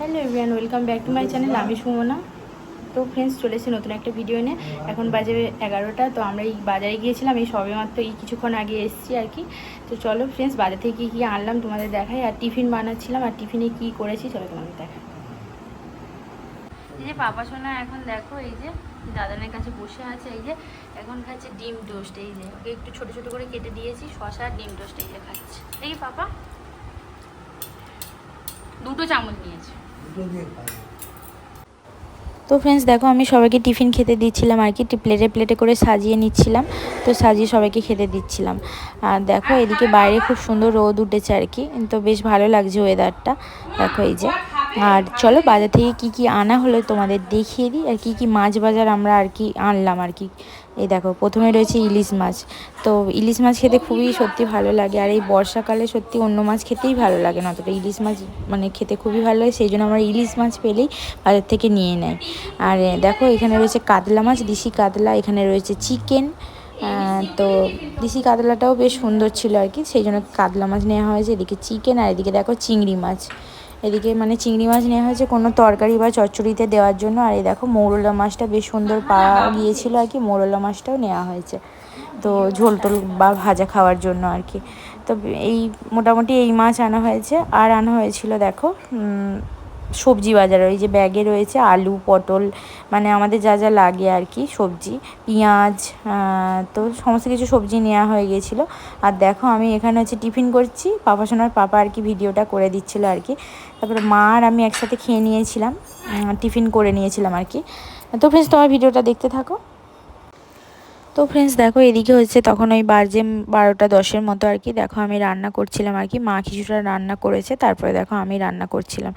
Hello everyone welcome back to my channel. আমি সুমনা। তো friends চলেছে নতুন একটা ভিডিও নিয়ে। এখন বাজে এগারোটা, তো আমরা এই বাজারে গিয়েছিলাম। এই সবে মাত্র এই কিছুক্ষণ আগে এসেছি আর কি। তো চলো ফ্রেন্ডস বাজার থেকে কী আনলাম তোমাদের দেখাই। আর টিফিন বানাচ্ছিলাম। আর টিফিনে কী করেছি চলো তোমাদের দেখাই। এই যে পাপা সোনা এখন দেখো, এই যে দাদানের কাছে বসে আছে, এই যে এখন খাচ্ছে ডিম টোস্ট, এই যে ওকে একটু ছোট ছোট করে কেটে দিয়েছি শশা ডিম টোস্ট এই যে খাচ্ছে। দেখি পাপা। দুটো চামচ নিয়েছে। তো ফ্রেন্ডস দেখো আমি সবাইকে টিফিন খেতে দিচ্ছিলাম আর কি। প্লেটে প্লেটে করে সাজিয়ে নিচ্ছিলাম। তো সাজিয়ে সবাইকে খেতে দিচ্ছিলাম। আর দেখো এদিকে বাইরে খুব সুন্দর রোদ উঠেছে আর কি। তো বেশ ভালো লাগছে ওয়েদারটা দেখো এই যে। আর চলো বাজার থেকে কি কি আনা হলো তোমাদের দেখিয়ে দিই, আর কি কি মাছ বাজার আমরা আর কি আনলাম আর কি। এই দেখো, প্রথমে রয়েছে ইলিশ মাছ। তো ইলিশ মাছ খেতে খুবই সত্যি ভালো লাগে, আর এই বর্ষাকালে সত্যি অন্য মাছ খেতেই ভালো লাগে না অতটা। ইলিশ মাছ মানে খেতে খুবই ভালো লাগে, সেই জন্য আমরা ইলিশ মাছ পেলেই বাজার থেকে নিয়ে নেয় আর দেখো, এখানে রয়েছে কাতলা মাছ, দিশি কাতলা, এখানে রয়েছে চিকেন। তো দিশি কাতলাটাও বেশ সুন্দর ছিল আর কি, সেই জন্য কাতলা মাছ নেওয়া হয়েছে। এদিকে চিকেন, আর এদিকে দেখো চিংড়ি মাছ। এদিকে মানে চিংড়ি মাছ নেওয়া হয়েছে কোনো তরকারি বা চচ্চড়িতে দেওয়ার জন্য। আর এই দেখো মৌরলা মাছটা বেশ সুন্দর পাওয়া গিয়েছিল আর কি, মৌরলা মাছটাও নেওয়া হয়েছে। তো ঝোল টোল বা ভাজা খাওয়ার জন্য আর কি। তো এই মোটামুটি এই মাছ আনা হয়েছে। আর আনা হয়েছিল দেখো সবজি বাজার, ওই যে ব্যাগে রয়েছে আলু, পটল মানে আমাদের যা যা লাগে আর কি, সবজি, পেঁয়াজ তো সমস্ত কিছু সবজি নেওয়া হয়ে গিয়েছিল আর দেখো আমি এখানে হচ্ছে টিফিন করছি, পাপা সোনার পাপা আর কি ভিডিওটা করে দিচ্ছিল আর কি। তারপরে মা আর আমি একসাথে খেয়ে নিয়েছিলাম টিফিন করে নিয়েছিলাম আর কি। তো ফ্রেন্ডস তোমার ভিডিওটা দেখতে থাকো। তো ফ্রেন্ডস দেখো এদিকে হচ্ছে তখন ওই বাজে বারোটা দশের মতো আর কি। দেখো আমি রান্না করছিলাম আর কি। মা কিছুটা রান্না করেছে, তারপরে দেখো আমি রান্না করছিলাম।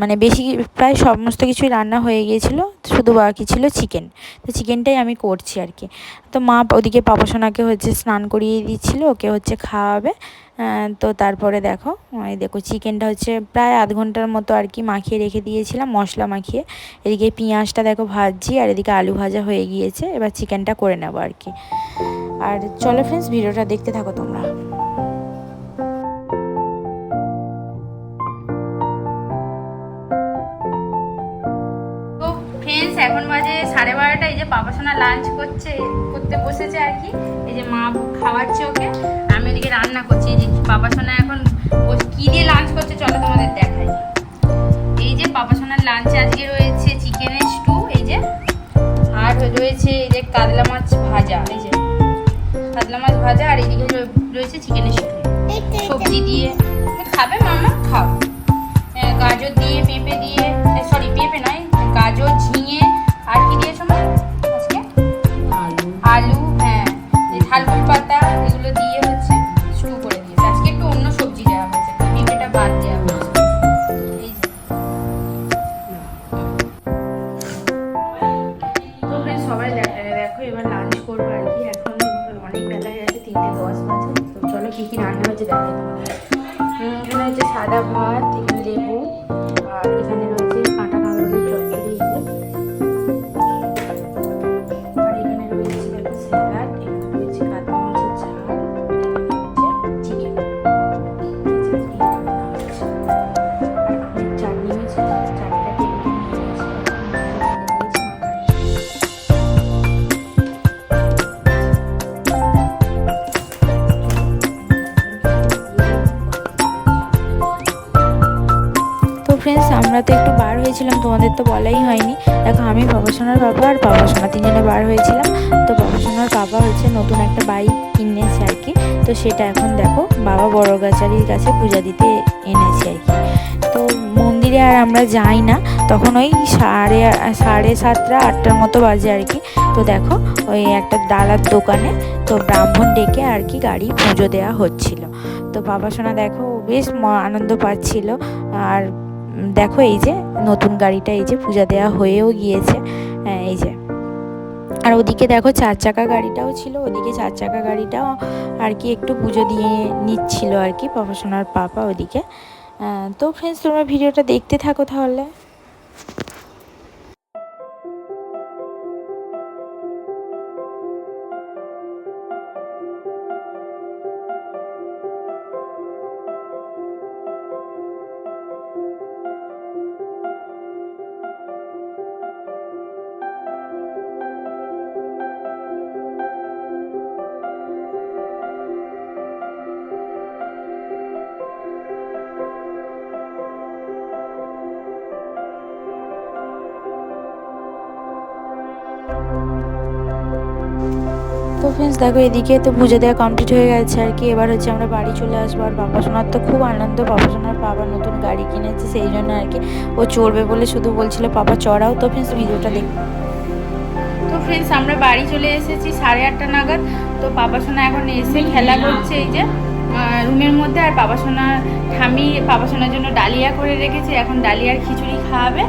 মানে বেশি প্রায় সমস্ত কিছুই রান্না হয়ে গিয়েছিল, শুধু বাকি ছিল চিকেন তো চিকেনটাই আমি করছি আর কি। তো মা ওদিকে পাপাসোনাকে হচ্ছে স্নান করিয়ে দিচ্ছিল, ওকে হচ্ছে খাওয়াবে। তো তারপরে দেখো, এই দেখো চিকেনটা হচ্ছে প্রায় আধ ঘণ্টার মতো আর কি মাখিয়ে রেখে দিয়েছিলাম, মশলা মাখিয়ে। এদিকে পেঁয়াজটা দেখো ভাজছি আর এদিকে আলু ভাজা হয়ে গিয়েছে, এবার চিকেনটা করে নেব আর কি। আর চলো ফ্রেন্ডস ভিডিওটা দেখতে থাকো তোমরা। এখন বাজে সাড়ে বারোটা, এই যে পাপা সোনা লাঞ্চ করছে, করতে বসেছে আর কি। এই যে মা খাওয়াচ্ছে ওকে। রান্না করছি যে পাপা সোনা এখন কি দিয়ে লাঞ্চ করছে চলো তোমাদের দেখাই। এই যে পাপা সোনার লাঞ্চে আজকে রয়েছে চিকেনের স্টু এই যে। আর রয়েছে এই যে কাতলা মাছ ভাজা এই যে। কাতলা মাছ ভাজা আর রয়ে- রয়েছে চিকেনের স্টু সবজি দিয়ে। খাবে মামা খাও। হ্যাঁ, গাজর দিয়ে পেঁপে দিয়ে সরি পেঁপে নয় গাজর ঝিঙে আর কি দিয়ে অনেক বেলা হয়ে গেছে তিনটে দশ বাজে। চলো কি কি রান্না হয়েছে দেখাই তোমাদের। এখানে হচ্ছে সাদা ভাত, এখানে লেবু ফ্রেন্ডস আমরা তো একটু বার হয়েছিলাম, তোমাদের তো বলাই হয়নি। দেখো, আমি বাবাসোনার বাবা আর বাবাসোনা তিনজনে বার হয়েছিলাম। তো বাবাসোনার বাবা হচ্ছে নতুন একটা বাইক কিনেছে আর কি। তো সেটা এখন দেখো, বাবা বড় গাছারির কাছে পূজা দিতে এনেছে আর কি। তো মন্দিরে আর আমরা যাই না, তখন ওই সাড়ে সাড়ে সাতটা, আটটার মতো বাজে আর কি। তো দেখো, ওই একটা ডালার দোকানে তো ব্রাহ্মণ ডেকে আর কি গাড়ি পুজো দেওয়া হচ্ছিল। তো বাবা সোনা দেখো, বেশ আনন্দ পাচ্ছিল। আর দেখো এই যে নতুন গাড়িটা এই যে পূজা দেওয়া হয়েও গিয়েছে। হ্যাঁ, এই যে। আর ওদিকে দেখো চার চাকা গাড়িটাও ছিল ওদিকে চার চাকা গাড়িটাও আর কি একটু পুজো দিয়ে নিচ্ছিল আর কি প্রফেশনাল পাপা ওদিকে। তো ফ্রেন্ডস তোমরা ভিডিওটা দেখতে থাকো তাহলে। ফ্রেন্ডস দেখো এদিকে তো পুজো দেওয়া কমপ্লিট হয়ে গেছে আর কি। এবার হচ্ছে আমরা বাড়ি চলে আসব আর বাবা সোনার তো খুব আনন্দ, বাবা সোনার বাবা নতুন গাড়ি কিনেছে সেই জন্য আর কি। ও চড়বে বলে শুধু বলছিল, পাপা, চড়াও তো ফ্রেন্ডস ভিডিওটা দেখ তো ফ্রেন্ডস আমরা বাড়ি চলে এসেছি সাড়ে আটটা নাগাদ। তো পাপা সোনা এখন এসে খেলা করছে এই যে রুমের মধ্যে। আর পাপা সোনা ঠামি পাপা সোনার জন্য ডালিয়া করে রেখেছে। এখন ডালিয়ার খিচুড়ি খাওয়াবে।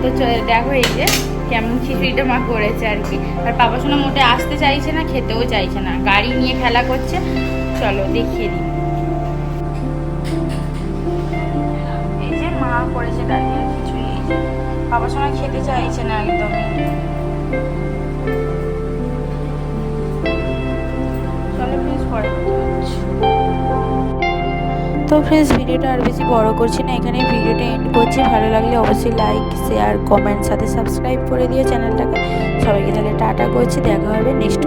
তো দেখো এই যে কেমন খিচুড়িটা মা করেছে আর কি। আর বাবা শোনা মোটে আসতে চাইছে না, খেতেও চাইছে না। গাড়ি নিয়ে খেলা করছে। চলো দেখিয়ে দিই। এই যে মা করেছে ডালিয়ার খিচুড়ি। বাবা সোনা খেতে চাইছে না একদমই। তো ফ্রেন্ডস ভিডিওটা আর বেশি বড় করছি না। এখানে ভিডিওটা এন্ড করছি। ভালো লাগলে অবশ্যই লাইক শেয়ার কমেন্ট সাথে সাবস্ক্রাইব করে দিও চ্যানেলটাকে। সবাইকে তাহলে টাটা করছি। দেখা হবে নেক্সট